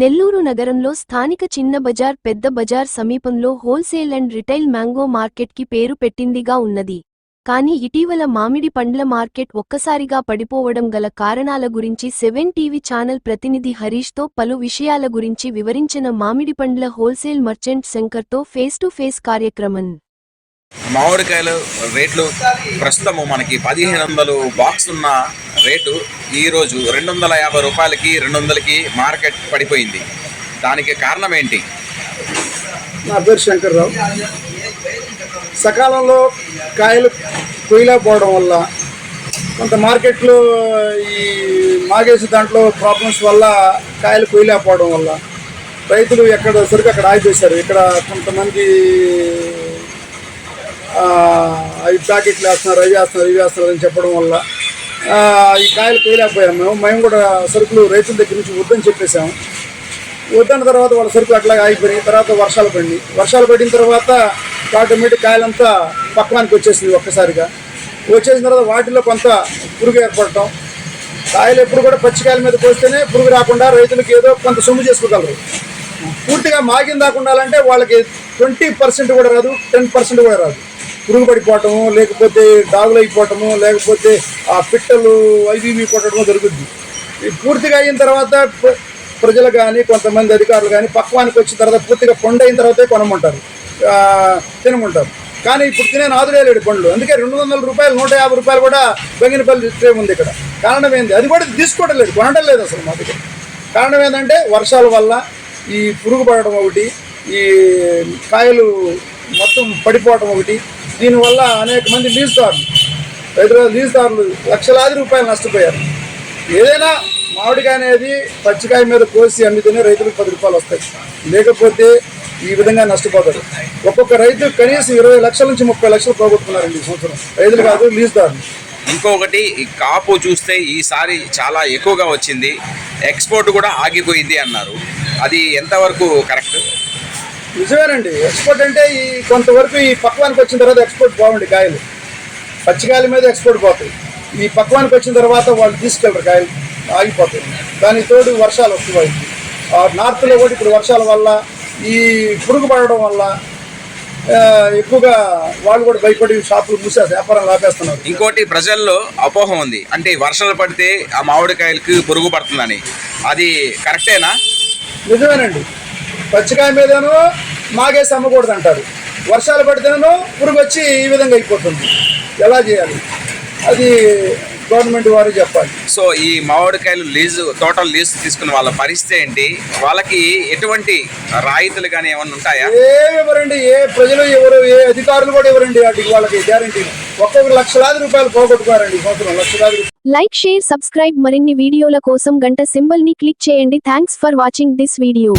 నెల్లూరు నగరంలో స్థానిక చిన్న బజార్ పెద్ద బజార్ సమీపంలో హోల్సేల్ అండ్ రిటైల్ మ్యాంగో మార్కెట్కి పేరు పెట్టిందిగా ఉన్నది. కానీ ఇటీవల మామిడి పండ్ల మార్కెట్ ఒక్కసారిగా పడిపోవడం గల కారణాల గురించి సెవెన్ టీవీ ఛానల్ ప్రతినిధి హరీష్తో పలు విషయాల గురించి వివరించిన మామిడి పండ్ల హోల్సేల్ మర్చెంట్ శంకర్తో ఫేస్ టు ఫేస్ కార్యక్రమం. మామిడికాయలు రేట్లు ప్రస్తుతము మనకి పదిహేను వందలు బాక్స్ ఉన్న రేటు ఈరోజు రెండు వందల యాభై రూపాయలకి రెండు వందలకి మార్కెట్ పడిపోయింది. దానికి కారణం ఏంటి? నా పేరు శంకర్రావు. సకాలంలో కాయలు కొయ్యలేకపోవడం వల్ల కొంత మార్కెట్లో ఈ మాగేసి దాంట్లో ప్రాబ్లమ్స్ వల్ల కాయలు కొయ్యలేకపోవడం వల్ల రైతులు ఎక్కడ సరుకు అక్కడ ఆగిపోయారు ఇక్కడ కొంతమంది అవి ప్యాకెట్లు వేస్తున్నారు అవి వేస్తున్నారు ఇవి వేస్తున్నారు అని చెప్పడం వల్ల ఈ కాయలు కొయ్యలేకపోయాము మేము. మేము కూడా సరుకులు రైతుల దగ్గర నుంచి వద్దని చెప్పేసాము వద్దన్న తర్వాత వాళ్ళ సరుకులు అట్లాగే ఆగిపోయినాయి. తర్వాత వర్షాలు పడినాయి. వర్షాలు పడిన తర్వాత ఆటోమేటిక్ కాయలంతా పక్కనానికి వచ్చేసింది ఒక్కసారిగా. వచ్చేసిన తర్వాత వాటిలో కొంత పురుగు ఏర్పడటం. కాయలు ఎప్పుడు కూడా పచ్చికాయల మీద పోస్తేనే పురుగు రాకుండా రైతులకు ఏదో కొంత సొమ్ము చేసుకోగలరు. పూర్తిగా మాగిన వాళ్ళకి ట్వంటీ పర్సెంట్ కూడా రాదు టెన్ పర్సెంట్ కూడా రాదు. పురుగు పడిపోవటము లేకపోతే డాగులు అయిపోవటము లేకపోతే ఆ పిట్టలు అవి ఇవి కొట్టడము జరుగుద్ది. పూర్తిగా అయిన తర్వాత ప్ర- ప్రజలు కానీ కొంతమంది అధికారులు కానీ పక్వానికి వచ్చిన తర్వాత పూర్తిగా పండు అయిన తర్వాతే కొనమంటారు. తినమంటారు. కానీ ఇప్పుడు తినే నాదులేలేడు పండ్లు. అందుకే రెండు వందల రూపాయలు నూట యాభై రూపాయలు కూడా బెంగినపల్లి డిస్ప్లే ఉంది ఇక్కడ. కారణం ఏంది? అది కూడా తీసుకోవడం లేదు కొనడం లేదు అసలు మా దగ్గర. కారణం ఏంటంటే వర్షాల వల్ల ఈ పురుగు పడడం ఒకటి ఈ కాయలు మొత్తం పడిపోవడం ఒకటి దీనివల్ల అనేక మంది లీజుదారులు రైతులు లీజుదారులు లక్షలాది రూపాయలు నష్టపోయారు. ఏదైనా మామిడికాయ అనేది పచ్చికాయ మీద కోసి అమ్మితేనే రైతులకు పది రూపాయలు వస్తాయి. లేకపోతే ఈ విధంగా నష్టపోతారు. ఒక్కొక్క రైతు కనీసం ఇరవై లక్షల నుంచి ముప్పై లక్షలు పోగొట్టుకున్నారండి ఈ సంవత్సరం. రైతులు కాదు లీజుదారులు ఇంకొకటి కాపు చూస్తే ఈసారి చాలా ఎక్కువగా వచ్చింది. ఎక్స్పోర్ట్ కూడా ఆగిపోయింది అన్నారు. అది ఎంతవరకు కరెక్ట్? నిజమేనండి. ఎక్స్పోర్ట్ అంటే ఈ కొంతవరకు ఈ పక్వానికి వచ్చిన తర్వాత ఎక్స్పోర్ట్ బాగుంది కాయలు. పచ్చికాయల మీద ఎక్స్పోర్ట్ పోతాయి. ఈ పక్వానికి వచ్చిన తర్వాత వాళ్ళు తీసుకెళ్ళరు కాయలు ఆగిపోతాయి. దానికి తోడు వర్షాలు వస్తున్నాయి. ఆ నార్త్లో కూడా ఇప్పుడు వర్షాల వల్ల ఈ పురుగు పడడం వల్ల ఎక్కువగా వాళ్ళు కూడా భయపడి షాపులు మూసేసి వ్యాపారం లాపేస్తున్నారు. ఇంకోటి ప్రజల్లో అపోహ ఉంది. అంటే వర్షాలు పడితే ఆ మామిడికాయలకి పురుగు పడుతుందని. అది కరెక్టేనా? నిజమేనండి. పచ్చికాయ మీదనో మాగేసి అమ్మకూడదు అంటారు వర్షాలు పడితేనో పురుగు వచ్చి ఈ విధంగా అయిపోతుంది. ఎలా చేయాలి? అది గవర్నమెంట్ వారు చెప్పాలి. సో ఈ మామిడికాయలు లీజు టోటల్ లీజు తీసుకున్న వాళ్ళ పరిస్థితి ఏంటి? వాళ్ళకి ఎటువంటి రాయితీలు కానీ ఏమైనా ఉంటాయా? ఏమి ఇవ్వరండి ఏ ప్రజలు ఎవరు ఏ అధికారులు కూడా ఇవ్వరండి వాటికి వాళ్ళకి గ్యారంటీ ఒక్కొక్క లక్షలాది రూపాయలు పోగొట్టుకున్నారండి ఈ సంవత్సరం లక్షలాది రూపాయలు. లైక్ షేర్ సబ్స్క్రైబ్ మరిన్ని వీడియోల కోసం గంట సింబల్ని క్లిక్ చేయండి. Thanks for watching this video.